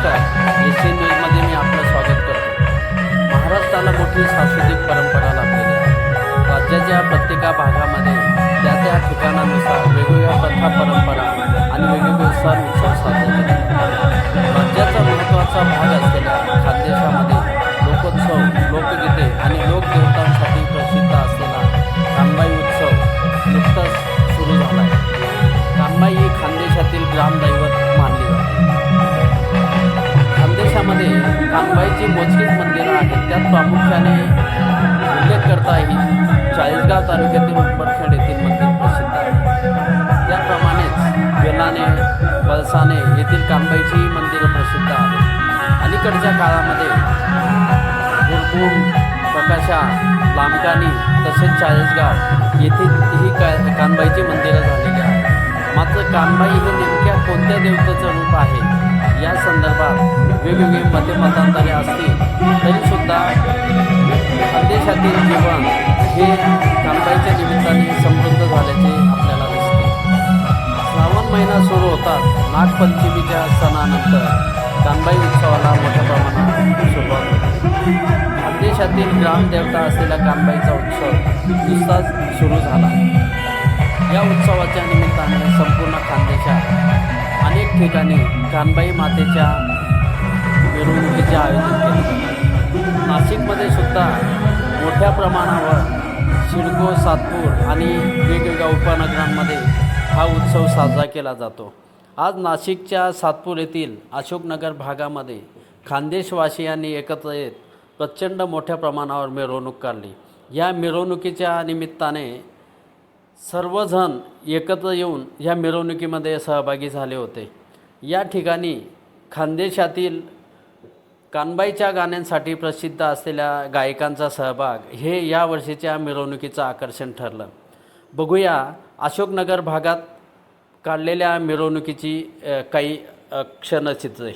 नमस्कार. एस न्यूजमध्ये मी आपलं स्वागत करतो. महाराष्ट्राला मोठी सांस्कृतिक परंपरा लाभलेली आहे. राज्याच्या प्रत्येका भागामध्ये त्या त्या ठिकाणानुसार वेगवेगळ्या प्रथा परंपरा त्यात प्रामुख्याने उल्लेख करता येईल चाळीसगाव तालुक्यातील उंबरखेड येथील मंदिर प्रसिद्ध आहे. त्याप्रमाणेच वेलाने बलसाने येथील कांबाईची मंदिरं प्रसिद्ध आहेत. अलीकडच्या काळामध्ये गुरकुम प्रकाशा लांबकानी तसेच चाळीसगाव येथील ही का कानबाईची मंदिरं झालेली आहेत. मात्र कानबाई हे नेमक्या कोणत्या देवतेचं रूप आहे? या संदर्भात वेगवेगळे मते असतील तरी आता देशातील जीवन हे कानबाईच्या निमित्ताने समृद्ध झाल्याचे आपल्याला दिसते. श्रावण महिना सुरू होताच नागपंचमीच्या सणानंतर कानबाई उत्सवाला मोठ्या प्रमाणात सुरुवात होते. खानदेशातील ग्रामदेवता असलेला कानबाईचा उत्सव नुसताच सुरू झाला. या उत्सवाच्या निमित्ताने संपूर्ण खानदेशात अनेक ठिकाणी कानबाई मातेच्या मिरवणुकीचे आयोजन केले जाते. नाशिकमध्ये सुद्धा मोठ्या प्रमाणावर सिडको सातपूर आणि वेगवेगळ्या उपनगरांमध्ये हा उत्सव साजरा केला जातो. आज नाशिकच्या सातपूर येथील अशोकनगर भागामध्ये खानदेशवासियांनी एकत्र येत प्रचंड मोठ्या प्रमाणावर मिरवणूक काढली. या मिरवणुकीच्या निमित्ताने सर्वजण एकत्र येऊन या मिरवणुकीमध्ये सहभागी झाले होते. या ठिकाणी खानदेशातील कानबाईच्या गाण्यांसाठी प्रसिद्ध असलेल्या गायकांचा सहभाग हे या वर्षीच्या मिरवणुकीचं आकर्षण ठरलं. बघूया अशोकनगर भागात काढलेल्या मिरवणुकीची काही क्षणचित्रे.